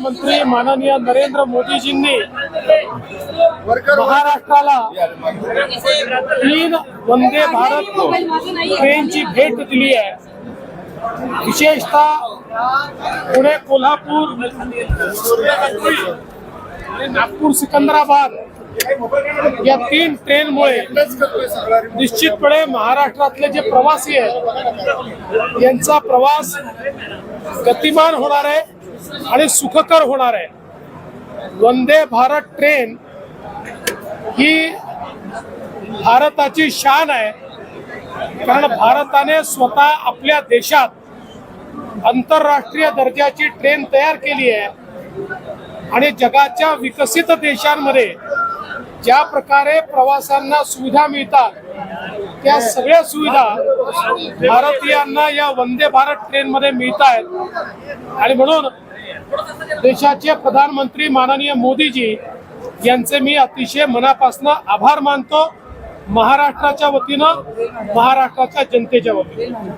माननीय नरेंद्र मोदीजींनी महाराष्ट्राला तीन वंदे भारत ट्रेनची भेट दिली आहे. विशेषतः पुणे कोल्हापूर आणि नागपूर सिकंदराबाद या तीन ट्रेनमुळे निश्चितपणे महाराष्ट्रातले जे प्रवासी आहेत यांचा प्रवास गतिमान होणार आहे. आणि सुखकर होणार आहे. वंदे भारत ट्रेन ही भारताची शान आहे. कारण भारताने स्वतः आपल्या देशात आंतरराष्ट्रीय दर्जाची ट्रेन तयार केली आहे. आणि जगाच्या विकसित देशांमध्ये ज्या प्रकारे प्रवाशांना सुविधा मिळतात त्या सगळ्या सुविधा भारतीयांना या वंदे भारत ट्रेनमध्ये मिळत आहेत आणि म्हणून देशाचे प्रधानमंत्री माननीय मोदीजी यांचे मी अतिशय मनापासून आभार मानतो. महाराष्ट्राच्या वतीनं महाराष्ट्राच्या जनतेच्या वतीनं.